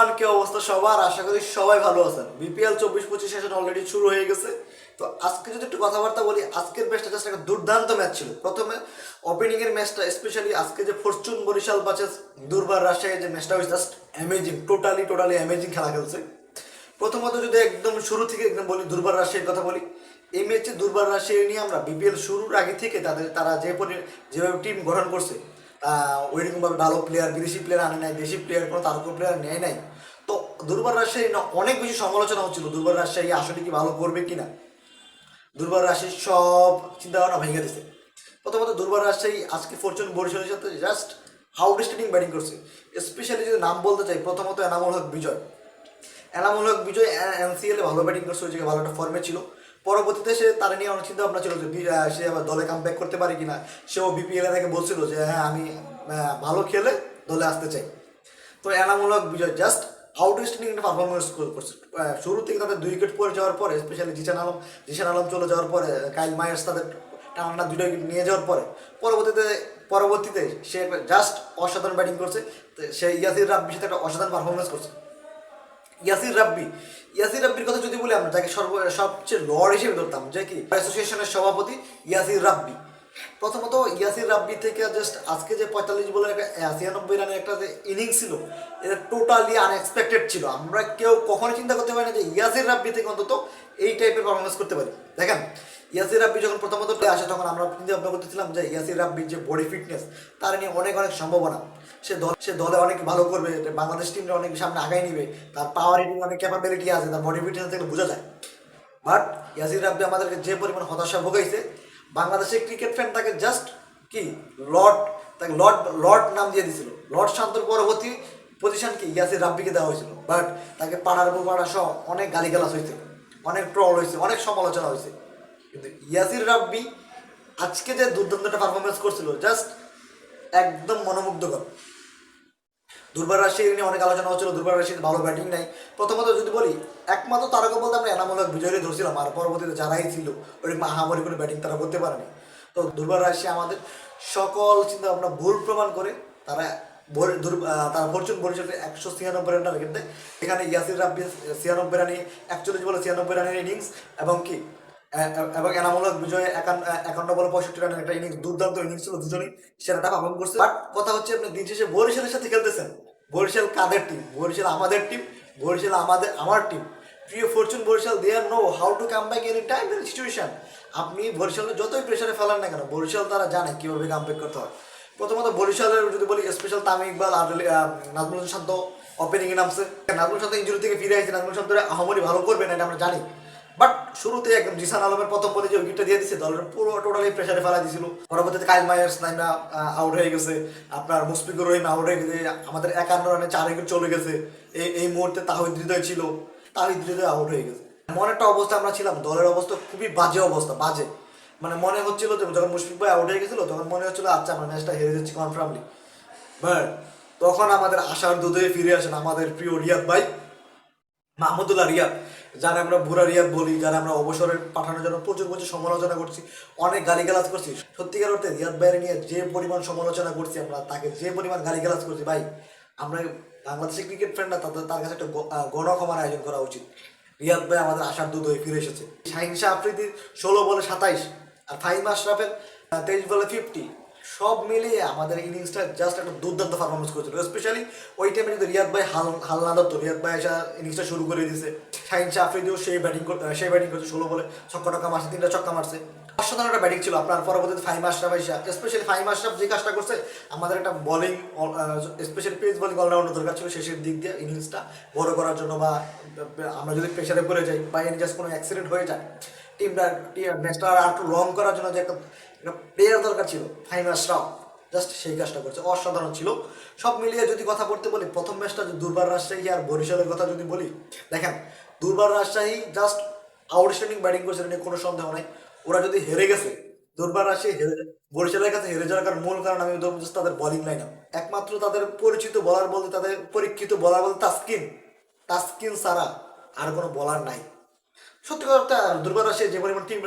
Everyone কি অবস্থা সবার, আশা করি সবাই ভালো আছেন। বিপিএল চব্বিশ পঁচিশ সেশন অলরেডি শুরু হয়ে গেছে। তো আজকে যদি একটু কথাবার্তা বলি, আজকের ম্যাচটা জাস্ট একটা দুর্দান্ত ম্যাচ ছিল। প্রথমে ওপেনিং এর ম্যাচটা স্পেশালি আজকে যে ফরচুন বরিশাল বাচেস দুর্বার রাজশাহী যে ম্যাচটা হয়েছে just amazing totally totally amazing খেলা খেলছে। প্রথমত যদি একদম শুরু থেকে একদম বলি, দুর্বার রাজশাহীর কথা বলি, এই ম্যাচে দুর্বার রাজশাহী নিয়ে আমরা বিপিএল শুরুর আগে থেকে তাদের, তারা যে যেভাবে টিম গঠন করছে ওইরকমভাবে ভালো প্লেয়ার বিদেশি প্লেয়ার আনে নাই, দেশি প্লেয়ার কোনো তারকা প্লেয়ার নেয় নাই। তো দুর্বার রাজশাহী না, অনেক বেশি সমালোচনা হচ্ছিল, দুর্বার রাজশাহী আসলে কি ভালো করবে কিনা? দুর্বার রাজশাহী সব চিন্তা ভাবনা ভেঙে দিছে। প্রথমত দুর্বার রাজশাহী আজকে ফরচুন বরিশালের সাথে জাস্ট আউটস্ট্যান্ডিং ব্যাটিং করছে। স্পেশালি যদি নাম বলতে চাই, প্রথমত এনামুল হক বিজয়। এনামুল হক বিজয় এনসিএল ভালো ব্যাটিং করছে, ওই জায়গায় ভালো একটা ফর্মে ছিল। পরবর্তীতে সে তার নিয়ে অনেক চিন্তা ভাবনা ছিল যে সে আবার দলে কাম ব্যাক করতে পারে কিনা। সেও বিপিএল এর আগে বলছিল যে হ্যাঁ আমি ভালো খেলে দলে আসতে চাই। তো এনামূলক বিজয় জাস্ট আউটস্ট্যান্ডিং একটা পারফরমেন্স করছে। শুরু থেকে তাদের দুই উইকেট পরে যাওয়ার পরে স্পেশালি জিসান আলম জিসান আলম চলে যাওয়ার পরে, কাইল মায়ার্স তাদের টানা দুটো উইকেট নিয়ে যাওয়ার পরে, পরবর্তীতে পরবর্তীতে সে জাস্ট অসাধারণ ব্যাটিং করছে। সে ইয়াসির রাব্বির সাথে একটা অসাধারণ পারফরমেন্স করছে। ইয়াসির রাব্বি। ইয়াসির রাব্বির কথা যদি বলি, আমরা তাকে সর্ব সবচেয়ে লর্ড হিসেবে ধরতাম, যে কি? অ্যাসোসিয়েশনের সভাপতি ইয়াসির রাব্বি। প্রথমত ইয়াসির রাব্বি থেকে জাস্ট আজকে যে পঁয়তাল্লিশ বলের একটা ছিয়ানব্বই রানের একটা যে ইনিংস ছিল, এটা টোটালি আনএক্সপেক্টেড ছিল। আমরা কেউ কখনো চিন্তা করতে পারি না যে ইয়াসির রাব্বি থেকে অন্তত এই টাইপের পারফরমেন্স করতে পারি। দেখেন ইয়াসির রাব্বি যখন প্রথমত আসে, তখন আমরা চিন্তা ভাবনা করতেছিলাম যে ইয়াসির রাব্বির যে বডি ফিটনেস তার নিয়ে অনেক অনেক সম্ভাবনা। সে দল সে দলে অনেক ভালো করবে বাংলাদেশ টিমটা অনেক সামনে আগায় নিবে, তার পাওয়ার হিটিং অনেক ক্যাপাবিলিটি আছে, তার বডি ফিটনেস থেকে বোঝা যায়। বাট ইয়াসির রাব্বি আমাদেরকে যে পরিমাণ হতাশা ভোগাইছে বাংলাদেশের ক্রিকেট ফ্যান তাকে জাস্ট কি? লর্ড তাকে লর্ড লর্ড নাম দিয়ে দিছিল। লর্ড শান্তর পরবর্তী পজিশন কি ইয়াসির রাব্বিকে দেওয়া হয়েছিল। বাট তাকে পাড়ার উপর পাড়া সহ অনেক গালিগালাজ হয়েছে, অনেক ট্রল হয়েছে, অনেক সমালোচনা হয়েছে। কিন্তু ইয়াসির রাব্বি আজকে যে দুর্দান্ত পারফরমেন্স করছিল জাস্ট একদম মনোমুগ্ধকর। দুর্বার রাশির নিয়ে অনেক আলোচনা হচ্ছিল, দুর্বার রাশির ভালো ব্যাটিং নাই। প্রথমত যদি বলি, একমাত্র তারকা বলতে আমরা এনামূলক বিজয়কে ধরছিলাম, আর পরবর্তীতে যারাই ছিল, ওই মাহামারি করে ব্যাটিং তারা করতে পারেনি। তো দুর্বার রাশি আমাদের সকল চিন্তা ভাবনা ভুল প্রমাণ করে, তারা তারা ফরচুন বরিশালে একশো ছিয়ানব্বই রান টার্গেট দেয় এখানে ইয়াসির রাব্বি ছিয়ানব্বই রানে একচল্লিশ বলে ছিয়ানব্বই রানের ইনিংস এবং কি এবং এনামূলক বিজয় একান্ন বলে পঁয়ষট্টি রানের একটা ইনিংস দুর্দান্ত ইনিংস ছিল দুজনেই। সেরাটা পারফর্ম করছে। বাট কথা হচ্ছে আপনি দিন শেষে বরিশালের সাথে খেলতেছেন। বরিশাল কাদের টিম বরিশাল আমাদের টিম বরিশাল আমাদের আমার টিম প্রিয় Fortune Barishal they all know how to come back any time any situation আপনি বরিশালে যতই প্রেশারে ফেলান না কেন, বরিশাল তারা জানে কীভাবে কাম ব্যাক করতে হয়। প্রথমত বরিশালের যদি বলি স্পেশাল তামিম ইকবাল নাজমুল শান্ত ওপেনিংয়ে নামছে নাজমুল শান্ত ইঞ্জুরি থেকে ফিরে আসছে। নাজমুল শান্ত আহমরি ভালো করবে না এটা আমরা জানি। বাট শুরুতে একদম জিসান আলমের প্রথম বলে যে উইকেটটা দিয়ে দিচ্ছে দলের পুরো টোটালি প্রেশারে ফেলা দিয়েছিল পরবর্তীতে কাইল মায়ার্স নাইমা আউট হয়ে গেছে। আপনার মুশফিকুর রহিম আউট হয়ে গেছে। আমাদের একান্ন রানে চার উইকেট চলে গেছে। এই এই মুহূর্তে তাহিদ হৃদয় ছিল। তাহিদ হৃদয় আউট হয়ে গেছে। এমন একটা অবস্থা আমরা ছিলাম। দলের অবস্থা খুবই বাজে অবস্থা, বাজে। মানে মনে হচ্ছিল যে যখন মুশফিক ভাই আউট হয়ে গেছিল, তখন মনে হচ্ছিল আচ্ছা আমরা ম্যাচটা হেরে যাচ্ছি কনফার্মলি বাট তখন আমাদের আশার দুধে ফিরে আসেন আমাদের প্রিয় রিয়াদ ভাই, মাহমুদুল্লাহ রিয়াদ। যারা আমরা বুড়া রিয়াদ বলি, যারা আমরা অবসরে পাঠানোর জন্য প্রচুর প্রচুর সমালোচনা করছি, অনেক গালিগালাজ করছি। সত্যিকার অর্থে রিয়াদ ভাইয়ের নিয়ে যে পরিমাণ সমালোচনা করছি আমরা, তাকে যে পরিমাণ গালিগালাজ করছি, ভাই, আমরা বাংলাদেশের ক্রিকেট ফ্রেন্ডরা তাদের, তার কাছে একটা গণক্ষমার আয়োজন করা উচিত। রিয়াদ ভাই আমাদের আশার দুধ হয়ে ফিরে এসেছে। শাহিন শাহ আফ্রিদির ষোলো বলে সাতাইশ আর ফাহিম আশরাফের তেইশ বলে ফিফটি সব মিলিয়ে আমাদের ইনিংসটা জাস্ট একটা দুর্দান্ত পারফরমেন্স করেছিল। স্পেশালি ওই টাইমে যদি রিয়াদ ভাই হাল হাল না ধরতো রিয়াদ ভাই এসে ইনিংসটা শুরু করে দিয়েছে। শাহিন শাহ আফ্রিদিও সেই ব্যাটিং সেই ব্যাটিং করছে ষোলো বলে ছক্কা টক্কা মারছে, তিনটা ছক্কা মারছে। অসাধারণ একটা ব্যাটিং ছিল আপনার পরবর্তীতে ফাইম আশরাফ আইসা স্পেশালি ফাইম আশরাফ যে কাজটা করছে, আমাদের একটা bowling specially pace bowling allrounder দরকার ছিল শেষের দিক দিয়ে ইনিংসটা বড় করার জন্য বা, আমরা যদি প্রেশারে পড়ে যাই বা জাস্ট কোনো অ্যাক্সিডেন্ট হয়ে যায় টিমটা ম্যাচটা আর একটু লং করার জন্য যে একটা প্লেয়ার দরকার ছিল ফাইম আশরাফ জাস্ট সেই কাজটা করছে, অসাধারণ ছিল। সব মিলিয়ে যদি কথা বলতে বলি, প্রথম ম্যাচটা যে দুর্বার রাজশাহী আর বরিশালের কথা যদি বলি, দেখেন, দুর্বার রাজশাহী জাস্ট আউটস্ট্যান্ডিং ব্যাটিং করছে নিয়ে কোনো সন্দেহ নাই। ওরা যদি হেরে গেছে, দুর্বার হেরে বরিশালের কাছে হেরে যাওয়ার মূল কারণ আমি তাদের বোলিং লাইন একমাত্র তাদের পরিচিত বলার বলতে, তাদের পরীক্ষিত বলার বলতে তাস্কিন। তাস্কিন সারা আর কোনো বলার নাই। সত্যি কথা, দুর্বার রাজশাহী যে পরিমাণ টিম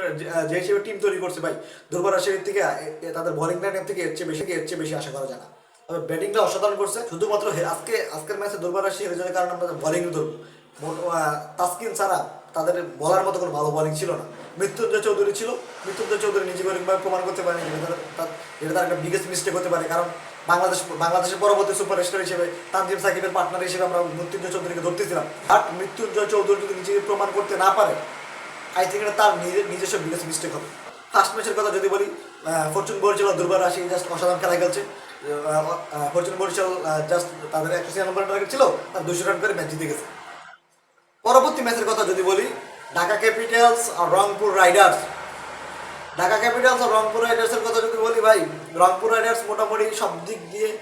যে হিসেবে টিম তৈরি করছে ভাই, দুর্বার রাজশাহীর থেকে তাদের বোলিং লাইনের থেকে এর চেয়ে বেশি, এর চেয়ে বেশি আশা করা যায় না। তবে ব্যাটিংটা অসাধারণ করছে, শুধুমাত্র আজকে, আজকের ম্যাচে দুর্বার আসি হেরে যাওয়ার কারণে আমরা বোলিং ধরবো। তাসকিন ছাড়া তাদের বলার মতো কোনো ভালো বোলিং ছিল না। মৃত্যুঞ্জয় চৌধুরী ছিল। মৃত্যুঞ্জয় চৌধুরী নিজে করে প্রমাণ করতে পারেনি যেটা তার- একটা বিগেস্ট মিস্টেক হতে পারে। কারণ বাংলাদেশ বাংলাদেশের পরবর্তী সুপারস্টার হিসেবে তানজিম সাকিবের পার্টনার হিসেবে আমরা মৃত্যুঞ্জয় চৌধুরীকে ধরতেছিলাম। বাট মৃত্যুঞ্জয় চৌধুরী যদি নিজেকে প্রমাণ করতে না পারে আই থিঙ্ক এটা তার নিজের নিজস্ব বিগেস্ট মিস্টেক হবে। ফার্স্ট ম্যাচের কথা যদি বলি ফরচুন বরিশাল দুর্বার রাশি জাস্ট অসাধারণ খেলা খেলছে। ফরচুন বরিশাল জাস্ট তাদের একশো ছিয়ানব্বই রান ছিল, তার দুশো রান করে ম্যাচ জিতে গেছে। পরবর্তী ম্যাচের কথা যদি বলি, ঢাকা ক্যাপিটালস আর রংপুর রাইডার্স। ঢাকা ক্যাপিটালস আর রংপুর রাইডার্সের কথা যদি বলি ভাই, রংপুর রাইডার্স মোটামুটি সব দিক দিয়ে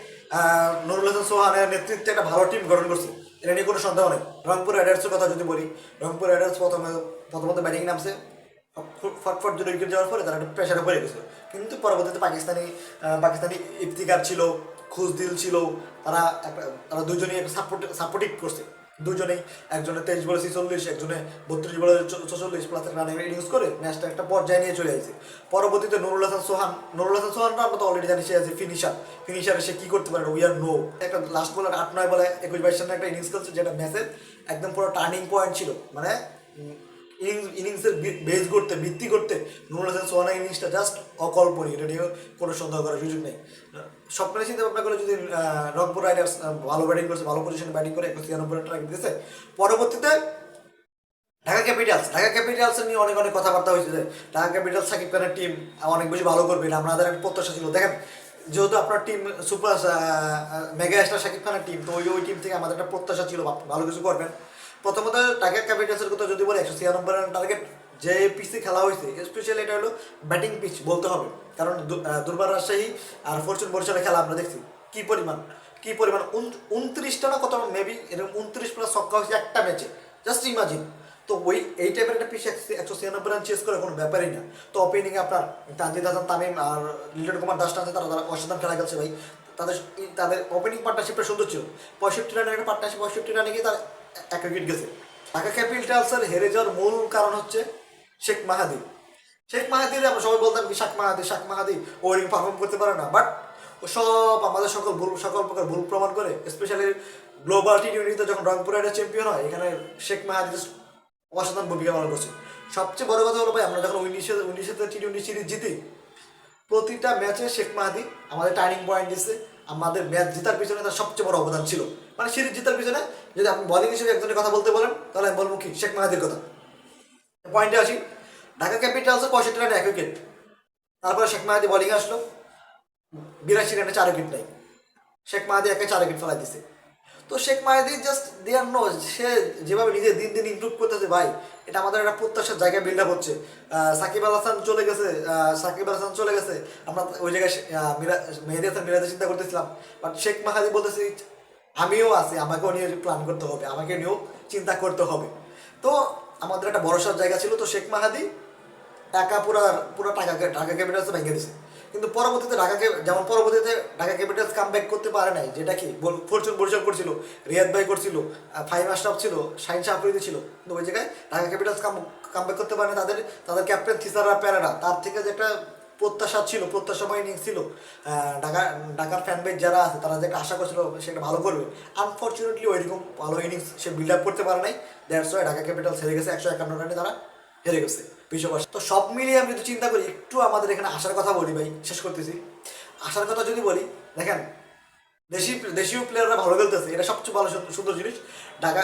নুরুল হাসান সোহানের নেতৃত্বে একটা ভালো টিম গঠন করছে। এটা নিয়ে কোনো সন্দেহ নেই। রংপুর রাইডার্সের কথা যদি বলি, রংপুর রাইডার্স প্রথমে, প্রথমত ব্যাটিং নামছে। ফট- ফটফট দুটো উইকেট যাওয়ার পরে তারা একটা প্রেশারে পড়ে গেছিল কিন্তু পরবর্তীতে পাকিস্তানি পাকিস্তানি ইফতিকার ছিল, খুশদিল ছিল, তারা একটা, তারা দুজনেই সাপোর্ট সাপোর্টিভ করছে। দুজনেই, একজনে তেইশ বলে ছিচল্লিশ একজনে বত্রিশ বলে চল্লিশ প্লাস রানের ইউজ করে ম্যাচটা একটা পর্যায়ে নিয়ে চলে আসে। পরবর্তীতে নুরুল হাসান সোহান, নুরুল হাসান সোহানটা আমরা তো অলরেডি জানি, সে আছে ফিনিশার ফিনিশার সে কী করতে পারে উই আর নো একটা লাস্ট বলার আট নয় বলে একুশ বাইশ রানের একটা ইনিংস খেলছে, যেটা ম্যাচের একদম পুরো টার্নিং পয়েন্ট ছিল। মানে ইনিংস ইনিংসের বেস করতে ভিত্তি করতে, নুরুল হাসান সোহানের ইনিংসটা জাস্ট অকল্পনীয়। এটা নিয়ে কোনো সন্দেহ করার সুযোগ নেই। স্বপ্নে চিন্তা ভাবনা করে যদি রংপুর রাইডার্স ভালো ব্যাটিং করছে, ভালো পজিশনে ব্যাটিং করে একশো ছিয়ানব্বই রান টার্গেট দিয়েছে, পরবর্তীতে ঢাকা ক্যাপিটালস ঢাকা ক্যাপিটালস নিয়ে অনেক অনেক কথাবার্তা হয়েছে ঢাকা ক্যাপিটালস সাকিব খানের টিম অনেক বেশি ভালো করবে এটা একটা প্রত্যাশা ছিল। দেখেন যেহেতু আপনার team super mega star Shakib খানের টিম তো ওই ওই টিম থেকে আমাদের একটা প্রত্যাশা ছিল ভালো কিছু করবেন। প্রথমত ঢাকা ক্যাপিটালসের কথা যদি বলে, একশো ছিয়ানব্বই রান টার্গেট যে পিচে খেলা হয়েছে স্পেশালি এটা হলো ব্যাটিং পিচ বলতে হবে। কারণ দুর্বার রাজশাহী আর ফরচুন বরিশালের খেলা আমরা দেখছি। কি পরিমাণ কি পরিমাণ উনত্রিশটা না কত মেবি এরকম উনত্রিশ প্লাস ছক্কা হয়েছে একটা ম্যাচে জাস্ট ইমাজিন তো ওই, এই টাইপের একটা পিস একশো ছিয়ানব্বই রান চেস করে কোনো ব্যাপারই না। তো ওপেনিংয়ে আপনার তানজিদ হাসান, তামিম আর লিটন কুমার দাস আছে তারা তারা অসাধারণ খেলা খেলছে ভাই। তাদের তাদের ওপেনিং পার্টনারশিপটা সুন্দর ছিল। পঁয়ষট্টি রানের একটা পার্টনারশিপ পঁয়ষট্টি রানে গিয়ে তার এক উইকেট গেছে। ঢাকা ক্যাপিটালসের হেরে যাওয়ার মূল কারণ হচ্ছে শেখ মাহাদি। শেখ মাহাদির আমরা সবাই বলতাম কি, শাক মাহাদি শাক মাহাদি, ও রিং পারফর্ম করতে পারে না। বাট ও সব আমাদের সকল ভুল সকল প্রকার ভুল প্রমাণ করে স্পেশালি গ্লোবাল টি টোয়েন্টিতে যখন রংপুর রাইডার চ্যাম্পিয়ন হয়, এখানে শেখ মাহাদি অসাধারণ ভূমিকা পালন করছে। সবচেয়ে বড় কথা হলো ভাই, আমরা যখন উনিশে উনিশে টি টোয়েন্টি সিরিজ জিতি, প্রতিটা ম্যাচে শেখ মাহাদি আমাদের টার্নিং পয়েন্ট দিচ্ছে আমাদের ম্যাচ জেতার পিছনে তার সবচেয়ে বড় অবদান ছিল। মানে সিরিজ জেতার পিছনে, যদি আপনি বলিং হিসেবে একজনের কথা বলতে বলেন, তাহলে আমি বলব কি, শেখ মাহাদির কথা। পয়েন্টে আসি, ঢাকা ক্যাপিটালসের পঁয়ষট্টি রানে এক উইকেট তারপরে শেখ মাহাদি বলিং আসলো, বিরাশি রানে চার উইকেট নেই। শেখ মাহাদি একে চার উইকেট ফেলা দিছে তো Sheikh Mahedi just there no সে যেভাবে নিজে দিন দিন ইমপ্রুভ করতেছে, ভাই, এটা আমাদের একটা প্রত্যাশার জায়গায় বিল্ড আপ হচ্ছে। সাকিব আল হাসান চলে গেছে সাকিব আল হাসান চলে গেছে। আমরা ওই জায়গায় মেহেদি হাসান, মিরাজের চিন্তা করতেছিলাম। বাট শেখ মাহাদি বলতেছি, আমিও আছি, আমাকেও নিয়ে প্ল্যান করতে হবে, আমাকে নিয়েও চিন্তা করতে হবে। তো আমাদের একটা ভরসার জায়গা ছিল, তো শেখ মাহাদি টাকা পুরা পুরো টাকাকে টাকা ক্যাপিটালস ভেঙে দিছে। কিন্তু পরবর্তীতে ঢাকাকে, যেমন পরবর্তীতে ঢাকা ক্যাপিটালস কাম ব্যাক করতে পারে নাই, যেটা কি ফরচুন পরিচয় করছিল, রিয়াদ ভাই করছিল ফাহিম আশরাফ ছিল, শাহিন শাহ আফ্রিদি ছিল, কিন্তু ওই জায়গায় Dhaka Capitals come come back করতে পারে না তাদের তাদের ক্যাপ্টেন থিসারা প্যারাডা তার থেকে যে একটা প্রত্যাশা ছিল প্রত্যাশাময় ইনিংস ছিল ঢাকা, ঢাকার ফ্যান বেজ যারা আছে, তারা যেটা আশা করছিল সেটা ভালো করবে। আনফর্চুনেটলি ওইরকম ভালো ইনিংস সে বিল্ড আপ করতে পারে নাই ওয়াই ঢাকা ক্যাপিটালস হেরে গেছে, একশো একান্ন রানে তারা হেরে গেছে। বিশ্ববাসী তো সব মিলিয়ে আমি যদি চিন্তা করি, একটু আমাদের এখানে আসার কথা বলি ভাই, শেষ করতেছি। আসার কথা যদি বলি, দেখেন, দেশি, দেশীয় প্লেয়াররা ভালো খেলতেছে, এটা সবচেয়ে ভালো সুন্দর- জিনিস। ঢাকা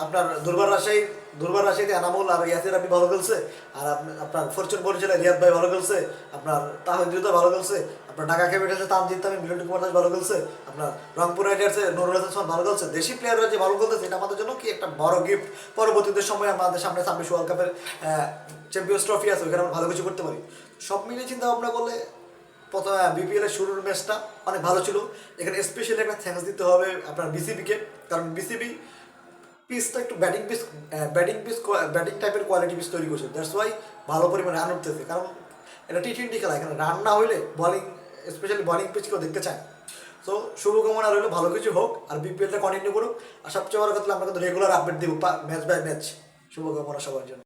আপনার দুর্বার রাশাই দুর্বার রাশাইতে এনামুল আর ইয়াসির আপনি ভালো খেলছে, আর আপনি- আপনার ফরচুন বরিশালে রিয়াদ ভাই ভালো খেলছে, আপনার তাহিদ ভালো খেলছে ঢাকা ক্যাপিটালসে তানজিদ তামিম মিলন কুমার দাস ভালো খেলছে, আপনার রংপুর রাইডার্সে নুরুল হাসান ভালো খেলছে, দেশি প্লেয়াররা যে ভালো খেলতেছে, এটা আমাদের জন্য কি একটা বড় গিফট পরবর্তীতে সময় আমাদের সামনে ছাব্বিশ ওয়ার্ল্ড কাপের চ্যাম্পিয়ন্স ট্রফি আছে, ওইখানে আমরা ভালো কিছু করতে পারি। সব মিলিয়ে চিন্তা ভাবনা করলে প্রথম বিপিএল এর শুরুর ম্যাচটা অনেক ভালো ছিল। এখানে স্পেশালি একটা থ্যাঙ্কস দিতে হবে আপনার বিসিবিকে কারণ বিসিবি পিসটা একটু batting pitch batting pitch batting টাইপের কোয়ালিটি পিস তৈরি করছে। দ্যাটস ওয়াই ভালো পরিমাণে রান উঠতেছে। কারণ এটা টি টোয়েন্টি খেলা, এখানে রান না হইলে বলিং স্পেশালি বলিং পিচ কেউ দেখতে চায় সো শুভকামনা রইল, ভালো কিছু হোক, আর বিপিএলটা কন্টিনিউ করুক, আর সবচেয়ে বড় কথা আমরা কিন্তু রেগুলার আপডেট দিব ম্যাচ বাই ম্যাচ শুভকামনা সবার জন্য।